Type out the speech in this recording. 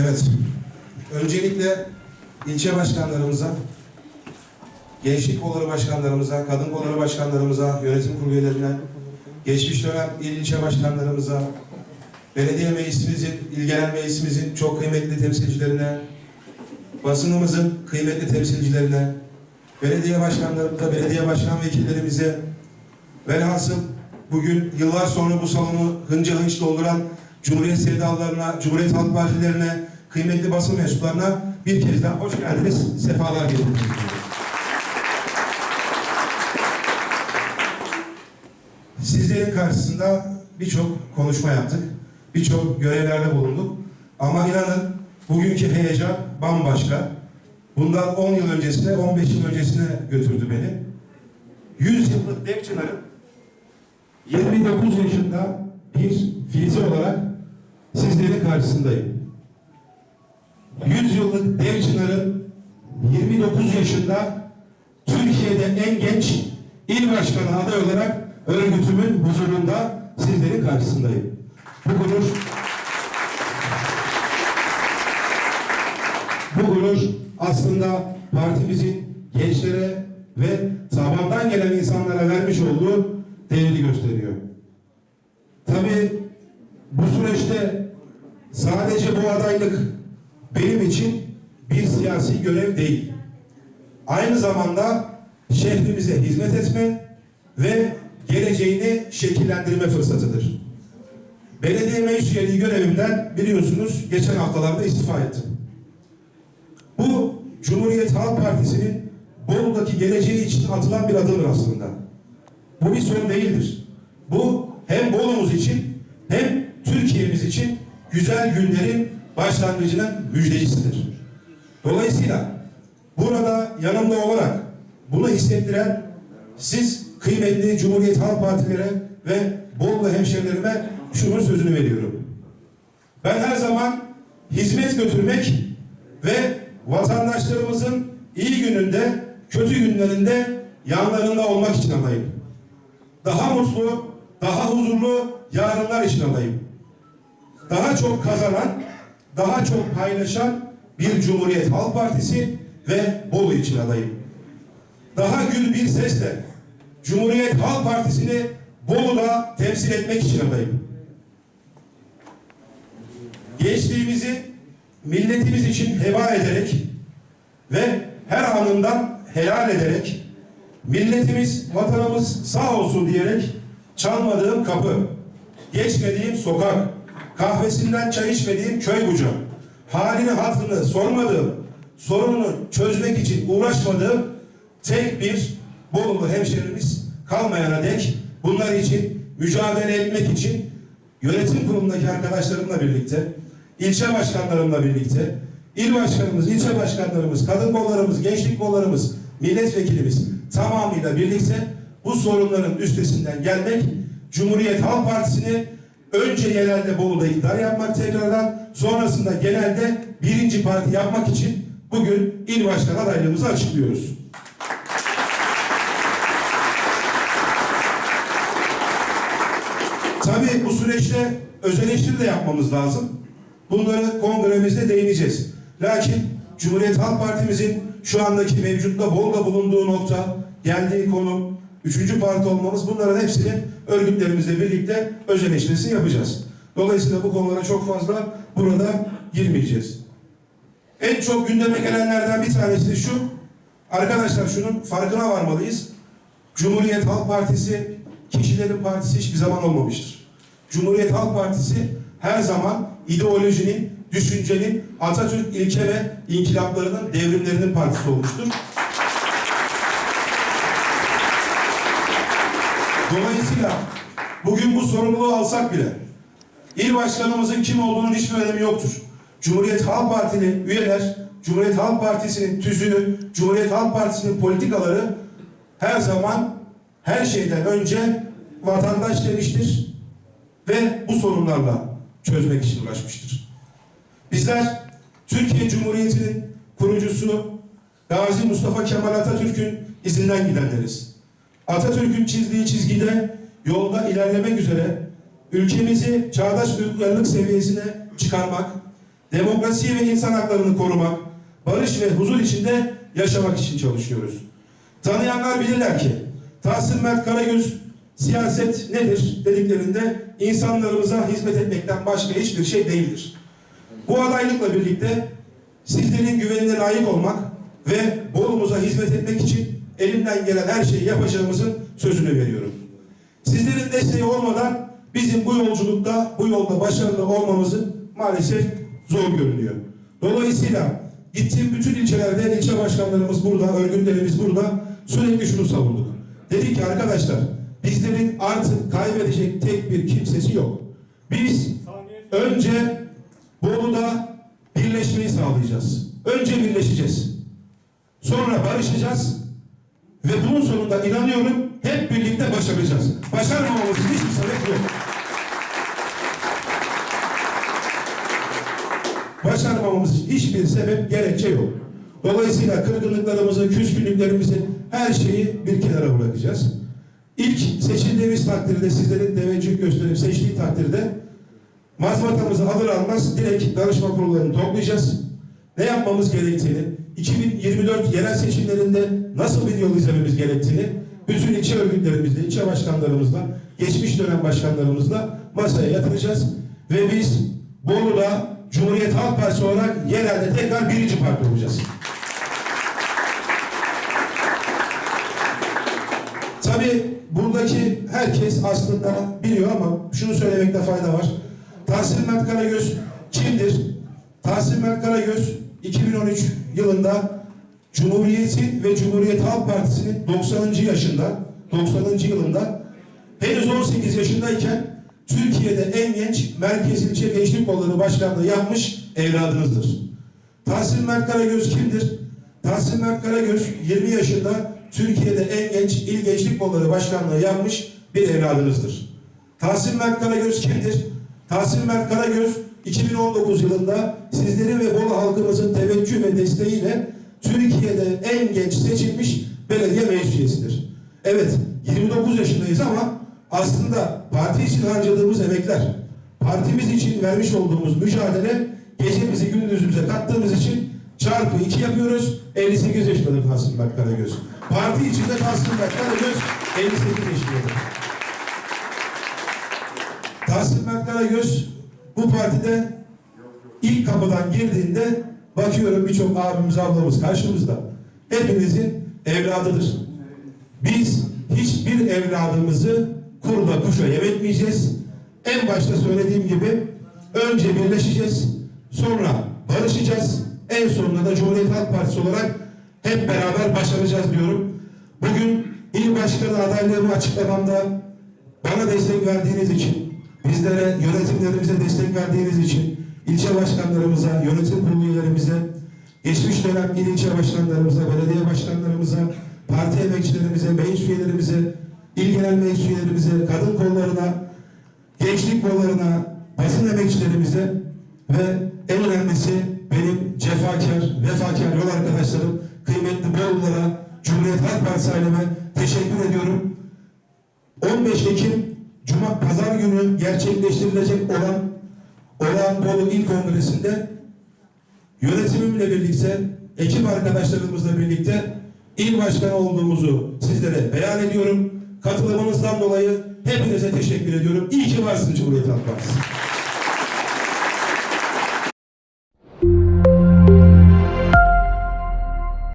Evet. Öncelikle ilçe başkanlarımıza, gençlik kolları başkanlarımıza, kadın kolları başkanlarımıza, yönetim kurulu üyelerine, geçmiş dönem il ilçe başkanlarımıza, belediye meclisimizin, il genel meclisimizin çok kıymetli temsilcilerine, basınımızın kıymetli temsilcilerine, belediye başkanlarımıza, belediye başkan vekillerimize, velhasıl bugün yıllar sonra bu salonu hınca hınç dolduran Cumhuriyet sevdalılarına, Cumhuriyet Halk Partilerine, kıymetli basın mensuplarına bir kez daha hoş geldiniz, sefalar getirdiniz. Sizlerin karşısında birçok konuşma yaptık, birçok görevlerde bulunduk. Ama inanın bugünkü heyecan bambaşka. Bundan 10 yıl öncesine, 15 yıl öncesine götürdü beni. 100 yıllık dev çınarın 29 yaşında bir filizi olarak sizlerin karşısındayım. 100 yıllık dev çınarın 29 yaşında Türkiye'de en genç il başkanı aday olarak örgütümün huzurunda sizlerin karşısındayım. Bu gurur bu gurur aslında partimizin gençlere ve tabandan gelen insanlara vermiş olduğu değeri gösteriyor. Tabii bu süreçte sadece bu adaylık benim için bir siyasi görev değil. Aynı zamanda şehrimize hizmet etme ve geleceğini şekillendirme fırsatıdır. Belediye meclis üyeliği görevimden biliyorsunuz geçen haftalarda istifa ettim. Bu Cumhuriyet Halk Partisi'nin Bolu'daki geleceği için atılan bir adımdır aslında. Bu bir son değildir. Bu hem Bolu'muz için hem Türkiye'miz için güzel günlerin başlangıcının müjdecisidir. Dolayısıyla burada yanımda olarak bunu hissettiren siz kıymetli Cumhuriyet Halk Partilere ve Bolu hemşerilerime şunun sözünü veriyorum. Ben her zaman hizmet götürmek ve vatandaşlarımızın iyi gününde, kötü günlerinde yanlarında olmak için adayım. Daha mutlu, daha huzurlu yarınlar için adayım. Daha çok kazanan, daha çok paylaşan bir Cumhuriyet Halk Partisi ve Bolu için adayım. Daha gül bir sesle Cumhuriyet Halk Partisi'ni Bolu'da temsil etmek için adayım. Gençliğimizi milletimiz için heba ederek ve her anından helal ederek milletimiz, vatanımız sağ olsun diyerek çalmadığım kapı, geçmediğim sokak, kahvesinden çay içmediğim köy bucağı, halini hatrını sormadığım, sorununu çözmek için uğraşmadığım tek bir Bolulu hemşerimiz kalmayana dek bunlar için mücadele etmek için yönetim kurulundaki arkadaşlarımla birlikte, ilçe başkanlarımla birlikte, il başkanımız, ilçe başkanlarımız, kadın kollarımız, gençlik kollarımız, milletvekilimiz tamamıyla birlikte bu sorunların üstesinden gelmek, Cumhuriyet Halk Partisi'ni önce yerelde Bolu'da iktidar yapmak tekrardan, sonrasında genelde birinci parti yapmak için bugün il başkan adaylığımızı açıklıyoruz. Tabii bu süreçte öz eleştiri de yapmamız lazım. Bunları kongremizde değineceğiz. Lakin Cumhuriyet Halk Partimizin şu andaki mevcutta Bolu'da bulunduğu nokta, geldiği konum, üçüncü parti olmamız bunların hepsini örgütlerimizle birlikte öz eleştirisini yapacağız. Dolayısıyla bu konulara çok fazla burada girmeyeceğiz. En çok gündeme gelenlerden bir tanesi şu, arkadaşlar şunun farkına varmalıyız. Cumhuriyet Halk Partisi kişilerin partisi hiçbir zaman olmamıştır. Cumhuriyet Halk Partisi her zaman ideolojinin, düşüncenin, Atatürk ilke ve inkılaplarının, devrimlerinin partisi olmuştur. Dolayısıyla bugün bu sorumluluğu alsak bile il başkanımızın kim olduğunun hiçbir önemi yoktur. Cumhuriyet Halk Partili üyeler, Cumhuriyet Halk Partisi'nin tüzüğü, Cumhuriyet Halk Partisi'nin politikaları her zaman her şeyden önce vatandaş demiştir ve bu sorunlarla çözmek için uğraşmıştır. Bizler Türkiye Cumhuriyeti'nin kurucusu Gazi Mustafa Kemal Atatürk'ün izinden gidenleriz. Atatürk'ün çizdiği çizgide yolda ilerlemek üzere ülkemizi çağdaş uygarlık seviyesine çıkarmak, demokrasiyi ve insan haklarını korumak, barış ve huzur içinde yaşamak için çalışıyoruz. Tanıyanlar bilirler ki Tahsin Mert Karagöz siyaset nedir dediklerinde insanlarımıza hizmet etmekten başka hiçbir şey değildir. Bu adaylıkla birlikte sizlerin güvenine layık olmak ve Bolu'muza hizmet etmek için elimden gelen her şeyi yapacağımızın sözünü veriyorum. Sizlerin desteği olmadan bizim bu yolculukta, bu yolda başarılı olmamızın maalesef zor görünüyor. Dolayısıyla gittiğim bütün ilçelerde ilçe başkanlarımız burada, örgütlerimiz burada sürekli şunu savunduk. Dedik ki arkadaşlar bizlerin artık kaybedecek tek bir kimsesi yok. Biz önce Bolu'da birleşmeyi sağlayacağız. Önce birleşeceğiz. Sonra barışacağız. Ve bunun sonunda inanıyorum hep birlikte başaracağız. Başarmamamız için hiçbir sebep yok. Başarmamamız için hiçbir sebep, gerekçe yok. Dolayısıyla kırgınlıklarımızı, küskünlüklerimizi, her şeyi bir kenara bırakacağız. İlk seçildiğimiz takdirde, sizlerin teveccüh gösterip seçtiği takdirde mazbatamızı alır almaz direkt danışma kurullarını toplayacağız. Ne yapmamız gerektiğini, 2024 yerel seçimlerinde nasıl bir yol izlememiz gerektiğini bütün ilçe örgütlerimizle, ilçe başkanlarımızla, geçmiş dönem başkanlarımızla masaya yatıracağız. Ve biz Bolu'da Cumhuriyet Halk Partisi olarak yerelde tekrar birinci parti olacağız. Tabii buradaki herkes aslında biliyor ama şunu söylemekte fayda var. Tahsin Mert Karagöz kimdir? Tahsin Mert Karagöz 2013 yılında Cumhuriyet'in ve Cumhuriyet Halk Partisi'nin 90. yaşında 90. yılında henüz 18 yaşındayken Türkiye'de en genç Merkez İlçe Gençlik Kolları Başkanlığı yapmış evladınızdır. Tahsin Mert Karagöz kimdir? Tahsin Mert Karagöz 20 yaşında Türkiye'de en genç İl Gençlik Kolları Başkanlığı yapmış bir evladınızdır. Tahsin Mert Karagöz kimdir? Tahsin Mert Karagöz 2019 yılında sizlerin ve Bolu halkımızın teveccüh ve desteğiyle Türkiye'de en genç seçilmiş belediye meclis. Evet 29 yaşındayız ama aslında parti için harcadığımız emekler, partimiz için vermiş olduğumuz mücadele gecemizi gündüzümüze kattığımız için çarpı 2 yapıyoruz. 58 yaşındadır Tahsin Mert Karagöz. Parti içinde Tahsin Karagöz 58 yaşındadır. Tahsin Karagöz bu partide ilk kapıdan girdiğinde bakıyorum birçok abimiz ablamız karşımızda. Hepimizin evladıdır. Biz hiçbir evladımızı kurda kuşa yem etmeyeceğiz. En başta söylediğim gibi önce birleşeceğiz, sonra barışacağız. En sonunda da Cumhuriyet Halk Partisi olarak hep beraber başaracağız diyorum. Bugün il başkanı adaylığımı açıklamamda bana destek verdiğiniz için, bizlere, yönetimlerimize destek verdiğiniz için, ilçe başkanlarımıza, yönetim kurulu üyelerimize, geçmiş dönem il ilçe başkanlarımıza, belediye başkanlarımıza, parti emekçilerimize, meclis üyelerimize, il genel meclis üyelerimize, kadın kollarına, gençlik kollarına, basın emekçilerimize ve en önemlisi benim cefakar, vefakar yol arkadaşlarım, Partisi aileme teşekkür ediyorum. 15 Ekim Cuma Pazar günü gerçekleştirilecek olan olan Bolu İl Kongresi'nde yönetimimle birlikte, ekip arkadaşlarımızla birlikte il başkanı olduğumuzu sizlere beyan ediyorum. Katılımınızdan dolayı hepinize teşekkür ediyorum. İyi ki varsınız Cumhuriyet Halk Partisi.